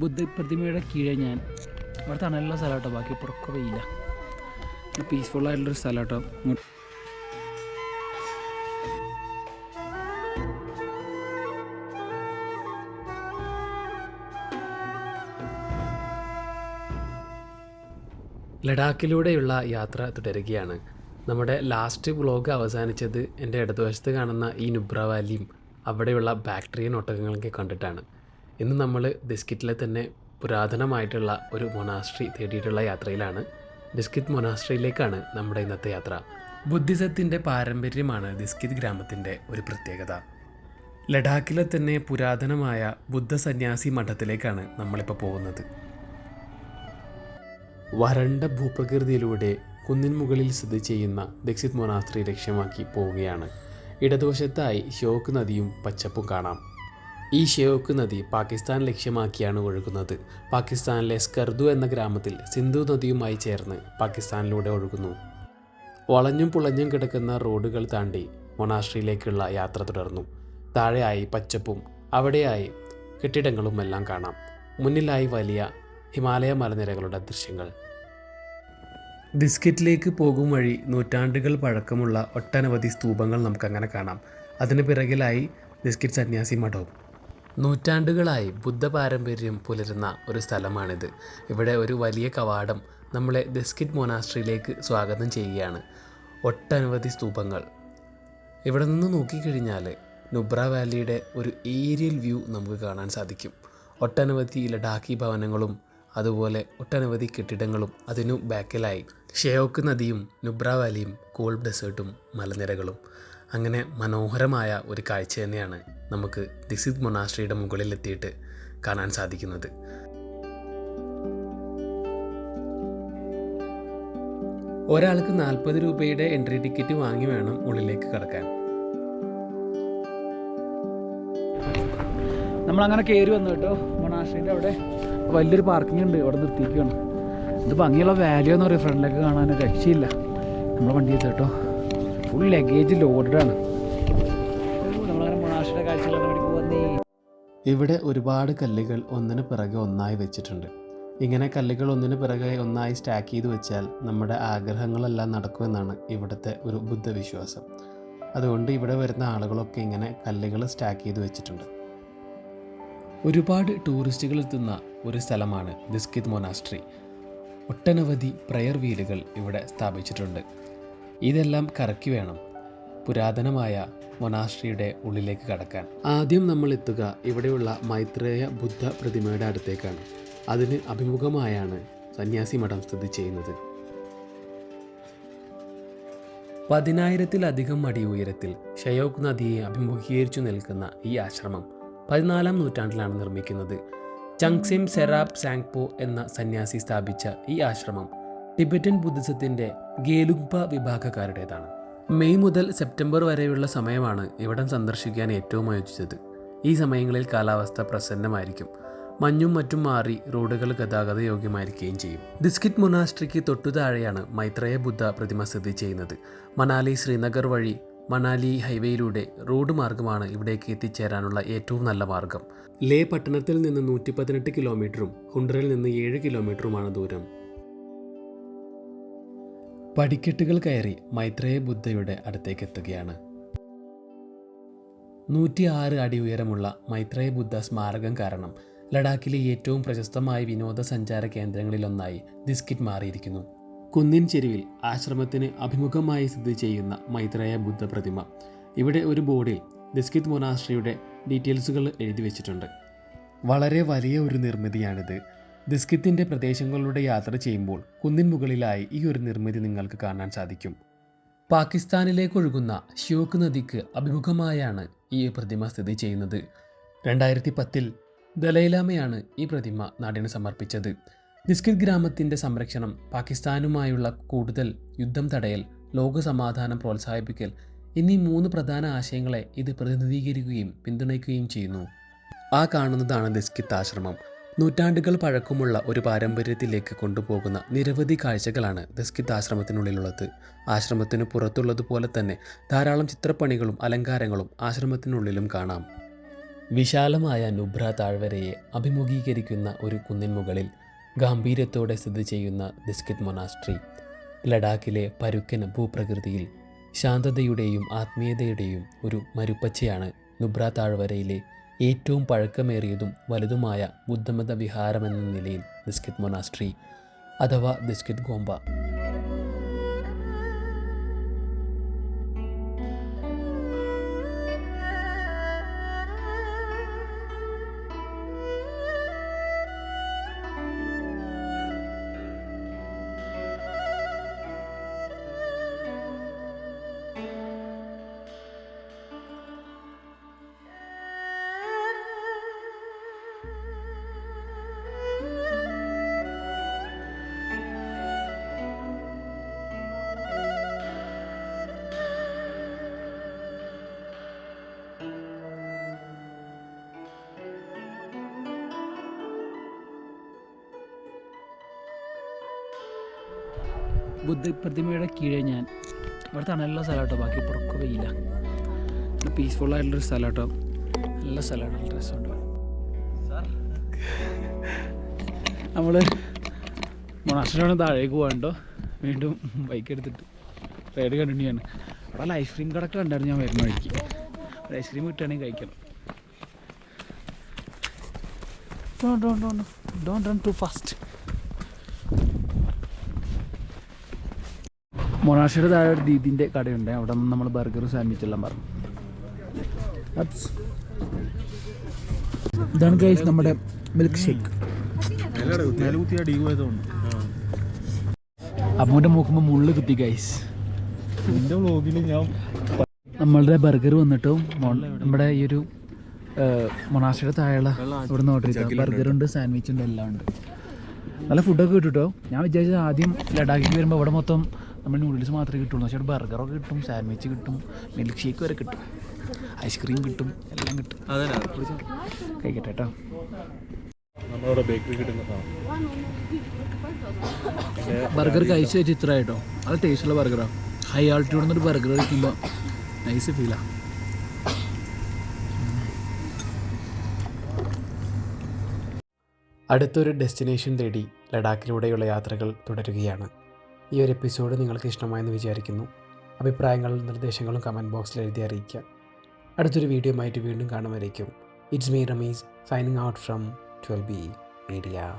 ബുദ്ധ പ്രതിമയുടെ കീഴെ ഞാൻ. അവിടെ തണലുള്ള സ്ഥലം കേട്ടോ ബാക്കി പുറക്കെ വെയില്ല പീസ്ഫുൾ ആയിട്ടുള്ളൊരു സ്ഥലം കേട്ടോ ലഡാക്കിലൂടെയുള്ള യാത്ര തുടരുകയാണ്. നമ്മുടെ ലാസ്റ്റ് വ്ലോഗ് അവസാനിച്ചത് എന്റെ ഇടതുവശത്ത് കാണുന്ന ഈ നുബ്ര വാലിയും അവിടെയുള്ള ബാക്ടീരിയൻ ഒട്ടകങ്ങളൊക്കെ കണ്ടിട്ടാണ്. ഇന്ന് നമ്മൾ ബിസ്കിറ്റിലെ തന്നെ പുരാതനമായിട്ടുള്ള ഒരു മൊനാസ്ട്രി തേടിയിട്ടുള്ള യാത്രയിലാണ്. ബിസ്കിറ്റ് മൊനാസ്ട്രിയിലേക്കാണ് നമ്മുടെ ഇന്നത്തെ യാത്ര. ബുദ്ധിസത്തിന്റെ പാരമ്പര്യമാണ് ദിസ്കിത് ഗ്രാമത്തിന്റെ ഒരു പ്രത്യേകത. ലഡാക്കിലെ തന്നെ പുരാതനമായ ബുദ്ധ സന്യാസി മഠത്തിലേക്കാണ് നമ്മളിപ്പോൾ പോകുന്നത്. വരണ്ട ഭൂപ്രകൃതിയിലൂടെ കുന്നിൻ മുകളിൽ സ്ഥിതി ചെയ്യുന്ന ദക്ഷിത് മൊനാസ്ത്രി ലക്ഷ്യമാക്കി പോവുകയാണ്. ഇടതുവശത്തായി ഷോക്ക് നദിയും പച്ചപ്പും കാണാം. ഈ ഷെയോക്ക് നദി പാകിസ്ഥാൻ ലക്ഷ്യമാക്കിയാണ് ഒഴുകുന്നത്. പാകിസ്ഥാനിലെ സ്കർദു എന്ന ഗ്രാമത്തിൽ സിന്ധു നദിയുമായി ചേർന്ന് പാകിസ്ഥാനിലൂടെ ഒഴുകുന്നു. വളഞ്ഞും പുളഞ്ഞും കിടക്കുന്ന റോഡുകൾ താണ്ടി മൊനാസ്ട്രിയിലേക്കുള്ള യാത്ര തുടർന്നു. താഴെയായി പച്ചപ്പും അവിടെയായി കെട്ടിടങ്ങളും എല്ലാം കാണാം. മുന്നിലായി വലിയ ഹിമാലയ മലനിരകളുടെ ദൃശ്യങ്ങൾ. ബിസ്ക്കറ്റിലേക്ക് പോകും വഴി നൂറ്റാണ്ടുകൾ പഴക്കമുള്ള ഒട്ടനവധി സ്തൂപങ്ങൾ നമുക്കങ്ങനെ കാണാം. അതിന് പിറകിലായി ബിസ്ക്കറ്റ് സന്യാസി മഠവും. നൂറ്റാണ്ടുകളായി ബുദ്ധ പാരമ്പര്യം പുലരുന്ന ഒരു സ്ഥലമാണിത്. ഇവിടെ ഒരു വലിയ കവാടം നമ്മളെ ദസ്കിറ്റ് മൊനാസ്ട്രിയിലേക്ക് സ്വാഗതം ചെയ്യുകയാണ്. ഒട്ടനവധി സ്തൂപങ്ങൾ. ഇവിടെ നിന്ന് നോക്കിക്കഴിഞ്ഞാൽ നുബ്ര വാലിയുടെ ഒരു ഏരിയൽ വ്യൂ നമുക്ക് കാണാൻ സാധിക്കും. ഒട്ടനവധി ലഡാക്കി ഭവനങ്ങളും അതുപോലെ ഒട്ടനവധി കെട്ടിടങ്ങളും അതിനു ബാക്കിലായി. ഷെയോക്ക് നദിയും നുബ്ര വാലിയും കോൾ ഡെസേർട്ടും മലനിരകളും. അങ്ങനെ മനോഹരമായ ഒരു കാഴ്ച തന്നെയാണ്. നമുക്ക് ദിസിത് മൊനാസ്ട്രിയുടെ മുകളിലെത്തിയിട്ട് കാണാൻ സാധിക്കുന്നത്. ഒരാൾക്ക് നാൽപ്പത് രൂപയുടെ എൻട്രി ടിക്കറ്റ് വാങ്ങി വേണം ഉള്ളിലേക്ക് കടക്കാൻ. നമ്മളങ്ങനെ കയറി വന്നു കേട്ടോ മൊണാസ്ട്രീന്റെ അവിടെ. വലിയൊരു പാർക്കിംഗ് ഉണ്ട് അവിടെ നിർത്തിയിരിക്കുകയാണ്. ഇത് ഭംഗിയുള്ള വാല്യൂ എന്ന് പറയും ഫ്രണ്ടിലേക്ക് കാണാൻ രക്ഷയില്ല. നമ്മളെ വണ്ടി എത്തുക കേട്ടോ. ഫുൾ ലഗേജ് ലോഡഡ് ഇവിടെ ഒരുപാട് കല്ലുകൾ ഒന്നിന് പിറകെ ഒന്നായി വെച്ചിട്ടുണ്ട്. ഇങ്ങനെ കല്ലുകൾ ഒന്നിന് പിറകെ ഒന്നായി സ്റ്റാക്ക് ചെയ്ത് വെച്ചാൽ നമ്മുടെ ആഗ്രഹങ്ങളെല്ലാം നടക്കുമെന്നാണ് ഇവിടുത്തെ ഒരു ബുദ്ധവിശ്വാസം. അതുകൊണ്ട് ഇവിടെ വരുന്ന ആളുകളൊക്കെ ഇങ്ങനെ കല്ലുകൾ സ്റ്റാക്ക് ചെയ്ത് വെച്ചിട്ടുണ്ട്. ഒരുപാട് ടൂറിസ്റ്റുകൾ എത്തുന്ന ഒരു സ്ഥലമാണ് ദിസ്കിത് മൊനാസ്ട്രി. ഒട്ടനവധി പ്രയർ വീലുകൾ ഇവിടെ സ്ഥാപിച്ചിട്ടുണ്ട്. ഇതെല്ലാം കറക്കി വേണം. പുരാതനമായ മൊനാസ്ട്രിയുടെ ഉള്ളിലേക്ക് കടക്കാൻ. ആദ്യം നമ്മൾ എത്തുക ഇവിടെയുള്ള മൈത്രേയ ബുദ്ധ പ്രതിമയുടെ അടുത്തേക്കാണ്. അതിന് അഭിമുഖമായാണ് സന്യാസി മഠം സ്ഥിതി ചെയ്യുന്നത്. പതിനായിരത്തിലധികം അടി ഉയരത്തിൽ ഷയോക് നദിയെ അഭിമുഖീകരിച്ചു നിൽക്കുന്ന ഈ ആശ്രമം പതിനാലാം നൂറ്റാണ്ടിലാണ് നിർമ്മിക്കുന്നത്. ചങ്സിം സെറാബ് സാങ്പോ എന്ന സന്യാസി സ്ഥാപിച്ച ഈ ആശ്രമം ടിബറ്റൻ ബുദ്ധിസത്തിന്റെ ഗേലുഗ്ബ വിഭാഗക്കാരുടേതാണ്. മെയ് മുതൽ സെപ്റ്റംബർ വരെയുള്ള സമയമാണ് ഇവിടം സന്ദർശിക്കാൻ ഏറ്റവും അയോജിച്ചത് ഈ സമയങ്ങളിൽ കാലാവസ്ഥ പ്രസന്നമായിരിക്കും. മഞ്ഞും മറ്റും മാറി റോഡുകൾ ഗതാഗത യോഗ്യമായിരിക്കുകയും ചെയ്യും. ദിസ്കിറ്റ് മൊനാസ്ട്രിക്ക് തൊട്ടു താഴെയാണ് മൈത്രേയ ബുദ്ധ പ്രതിമ സ്ഥിതി ചെയ്യുന്നത്. മണാലി ശ്രീനഗർ വഴി മണാലി ഹൈവേയിലൂടെ റോഡ് മാർഗമാണ് ഇവിടേക്ക് എത്തിച്ചേരാനുള്ള ഏറ്റവും നല്ല മാർഗം. ലേ പട്ടണത്തിൽ നിന്ന് നൂറ്റി പതിനെട്ട് കിലോമീറ്ററും ഹുണ്ടറിൽ നിന്ന് ഏഴ് കിലോമീറ്ററുമാണ് ദൂരം. പടിക്കെട്ടുകൾ കയറി മൈത്രേയ ബുദ്ധയുടെ അടുത്തേക്ക് എത്തുകയാണ്. നൂറ്റി ആറ് അടി ഉയരമുള്ള മൈത്രേയ ബുദ്ധ സ്മാരകം കാരണം ലഡാക്കിലെ ഏറ്റവും പ്രശസ്തമായ വിനോദസഞ്ചാര കേന്ദ്രങ്ങളിലൊന്നായി ദിസ്കിറ്റ് മാറിയിരിക്കുന്നു. കുന്നിൻ ചെരുവിൽ ആശ്രമത്തിന് അഭിമുഖമായി സ്ഥിതി ചെയ്യുന്ന മൈത്രേയ ബുദ്ധ പ്രതിമ ഇവിടെ ഒരു ബോർഡിൽ ദിസ്കിത് മൊനാസ്ട്രിയുടെ ഡീറ്റെയിൽസുകൾ എഴുതി വെച്ചിട്ടുണ്ട്. വളരെ വലിയ ഒരു നിർമ്മിതിയാണിത്. ദിസ്കിത്തിന്റെ പ്രദേശങ്ങളിലൂടെ യാത്ര ചെയ്യുമ്പോൾ കുന്നിൻ മുകളിലായി ഈ ഒരു നിർമ്മിതി നിങ്ങൾക്ക് കാണാൻ സാധിക്കും. പാകിസ്ഥാനിലേക്ക് ഒഴുകുന്ന ഷ്യോക്ക് നദിക്ക് അഭിമുഖമായാണ് ഈ പ്രതിമ സ്ഥിതി ചെയ്യുന്നത്. രണ്ടായിരത്തി പത്തിൽ ദലൈലാമയാണ് ഈ പ്രതിമ നാടിന് സമർപ്പിച്ചത്. ദിസ്കിത് ഗ്രാമത്തിന്റെ സംരക്ഷണം പാകിസ്ഥാനുമായുള്ള കൂടുതൽ യുദ്ധം തടയൽ ലോക സമാധാനം പ്രോത്സാഹിപ്പിക്കൽ എന്നീ മൂന്ന് പ്രധാന ആശയങ്ങളെ ഇത് പ്രതിനിധീകരിക്കുകയും പിന്തുണയ്ക്കുകയും ചെയ്യുന്നു. ആ കാണുന്നതാണ് ദിസ്കിത്ത് ആശ്രമം. നൂറ്റാണ്ടുകൾ പഴക്കമുള്ള ഒരു പാരമ്പര്യത്തിലേക്ക് കൊണ്ടുപോകുന്ന നിരവധി കാഴ്ചകളാണ് ദസ്കിത് ആശ്രമത്തിനുള്ളിലുള്ളത് ആശ്രമത്തിന് പുറത്തുള്ളതുപോലെ തന്നെ ധാരാളം ചിത്രപ്പണികളും അലങ്കാരങ്ങളും ആശ്രമത്തിനുള്ളിലും കാണാം. വിശാലമായ നുബ്ര താഴ്വരയെ അഭിമുഖീകരിക്കുന്ന ഒരു കുന്നിൻ മുകളിൽ ഗാംഭീര്യത്തോടെ സ്ഥിതി ചെയ്യുന്ന ദിസ്കിത് മൊനാസ്ട്രി ലഡാക്കിലെ പരുക്കൻ ഭൂപ്രകൃതിയിൽ ശാന്തതയുടെയും ആത്മീയതയുടെയും ഒരു മരുപ്പച്ചയാണ് നുബ്ര താഴ്വരയിലെ ഏറ്റവും പഴക്കമേറിയതും വലുതുമായ ബുദ്ധമത വിഹാരമെന്ന നിലയിൽ ദിസ്കിത് മൊനാസ്ട്രി അഥവാ ദിസ്കിത് ഗോംബ. ബുദ്ധ പ്രതിമയുടെ കീഴേ ഞാൻ. ഇവിടെ തണലുള്ള സ്ഥലമാട്ടോ. ബാക്കി പുറക്ക് വെയില്ല പീസ്ഫുൾ ആയിട്ടുള്ളൊരു സ്ഥലം കേട്ടോ നല്ല സ്ഥലമാണ്. നല്ല രസമുണ്ട്. നമ്മൾ മൊണാസ്റ്റിലാണ് താഴേക്ക് പോകണ്ടോ വീണ്ടും ബൈക്ക് എടുത്തിട്ട്. റൈഡ് കണ്ടിന്യൂ ചെയ്യാണ് അവിടെ ഐസ്ക്രീം കടക്ക് കണ്ടായിരുന്നു ഞാൻ വരുന്ന വഴിക്ക്. ഐസ്ക്രീം കിട്ടുകയാണെങ്കിൽ കഴിക്കണം. Don't don't don't don't run too fast മൊണാഷിയുടെ താഴെ ഒരു ദീദിന്റെ കടയുണ്ട്. അവിടെ നിന്ന് നമ്മൾ ബർഗർ സാൻഡ്വിച്ച് എല്ലാം പറഞ്ഞു. ഇതാണ് ഗൈസ് നമ്മുടെ മിൽക്ക് ഷേക്ക് അമ്മൂന്റെ നോക്കുമ്പോൾ മുള്ളു കുത്തി ഗൈസ് എന്റെ വ്ലോഗിൽ ഞാൻ നമ്മളുടെ ബർഗർ വന്നിട്ടും നമ്മുടെ ഈ ഒരു മൊണാഷിയുടെ താഴെയുള്ള ഇവിടെ നിന്ന് ഓർഡർ ചെയ്ത ബർഗറുണ്ട് സാൻഡ്വിച്ച് ഉണ്ട് എല്ലാം ഉണ്ട്. നല്ല ഫുഡൊക്കെ കിട്ടും കേട്ടോ ഞാൻ വിചാരിച്ചത് ആദ്യം ലഡാക്കിൽ വരുമ്പോൾ ഇവിടെ മൊത്തം നമ്മൾ നൂഡിൽസ് മാത്രമേ കിട്ടുള്ളൂ. പക്ഷേ ബർഗറൊക്കെ കിട്ടും സാൻഡ്വിച്ച് കിട്ടും മിൽക്ക് ഷേക്ക് വരെ കിട്ടും. ഐസ്ക്രീം കിട്ടും എല്ലാം കിട്ടും. കഴിക്കട്ടെ കേട്ടോ നമ്മളവിടെ ബേക്കറി കിട്ടുന്ന ബർഗർ കഴിച്ചു വെച്ച് ഇത്ര കേട്ടോ അത് ടേസ്റ്റുള്ള ബർഗറാണ് ഹൈ ആൾട്ടിറ്റ്യൂഡിൽ നിന്നൊരു ബർഗർ കഴിക്കുമ്പോൾ നൈസ് ഫീലാണ് അടുത്തൊരു ഡെസ്റ്റിനേഷൻ തേടി ലഡാക്കിലൂടെയുള്ള യാത്രകൾ തുടരുകയാണ്. ഈ ഒരു എപ്പിസോഡ് നിങ്ങൾക്ക് ഇഷ്ടമായെന്ന് വിചാരിക്കുന്നു. അഭിപ്രായങ്ങളും നിർദ്ദേശങ്ങളും കമന്റ് ബോക്സിൽ എഴുതി അറിയിക്കുക. അടുത്തൊരു വീഡിയോ ആയിട്ട് വീണ്ടും കാണുമായിരിക്കും it's me Ramees signing out from twelve B media